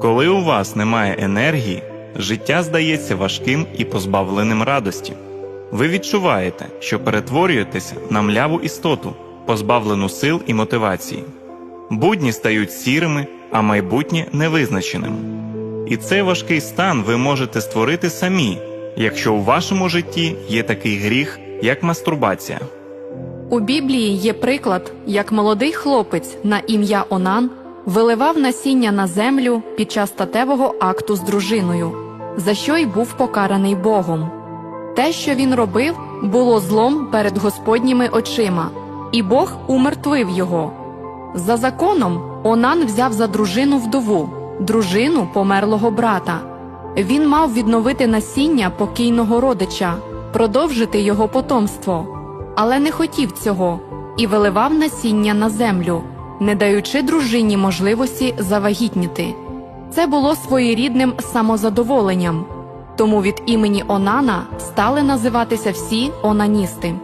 Коли у вас немає енергії, життя здається важким і позбавленим радості. Ви відчуваєте, що перетворюєтеся на мляву істоту, позбавлену сил і мотивації. Будні стають сірими, а майбутнє невизначеним. І цей важкий стан ви можете створити самі, якщо у вашому житті є такий гріх, як мастурбація. У Біблії є приклад, як молодий хлопець на ім'я Онан виливав насіння на землю під час статевого акту з дружиною, за що й був покараний Богом. Те, що він робив, було злом перед Господніми очима, і Бог умертвив його. За законом Онан взяв за дружину вдову, дружину померлого брата. Він мав відновити насіння покійного родича, продовжити його потомство але не хотів цього і виливав насіння на землю, не даючи дружині можливості завагітніти. Це було своєрідним самозадоволенням, тому від імені Онана стали називатися всі онаністи.